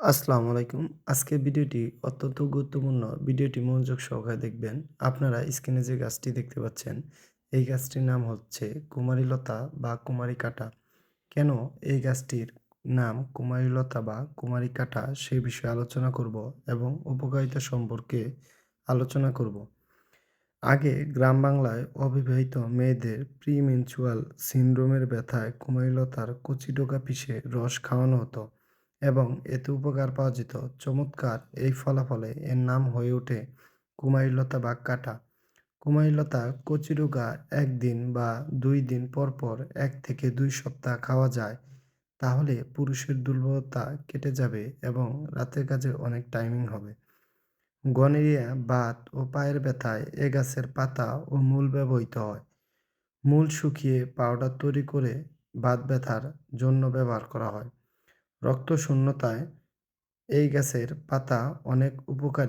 আসসালামু আলাইকুম। আজকের ভিডিওটি অত্যন্ত গুরুত্বপূর্ণ। ভিডিওটি মনোযোগ সহকারে দেখবেন। আপনারা স্ক্রিনে যে গাছটি দেখতে পাচ্ছেন, এই গাছটির নাম হচ্ছে কুমারীলতা বা কুমারী কাঁটা। কেন এই গাছটির নাম কুমারীলতা বা কুমারী কাঁটা সে বিষয়ে আলোচনা করব এবং উপকারিতা সম্পর্কে আলোচনা করব। আগে গ্রাম বাংলায় অবিবাহিত মেয়েদের প্রি-মেনস্ট্রুয়াল সিনড্রোমের ব্যথায় কুমারীলতার কচি ডগা পিষে রস খাওয়ানো হতো এবং এতে উপকার পাওয়া যেত। চমৎকার এই ফলাফলে এর নাম হয়ে ওঠে কুমারীলতা বা কাঁটা। কুমারীলতা কচি ডগা একদিন বা দুই দিন পর পর এক থেকে দুই সপ্তাহ খাওয়া যায় তাহলে পুরুষের দুর্বলতা কেটে যাবে এবং রাতের কাজে অনেক টাইমিং হবে। গনেরিয়া বাত ও পায়ের ব্যথায় এ গাছের পাতা ও মূল ব্যবহৃত হয়। মূল শুকিয়ে পাউডার তৈরি করে বাত ব্যথার জন্য ব্যবহার করা হয়। রক্তশূন্যতায় এই গাছের পাতা অনেক উপকারী।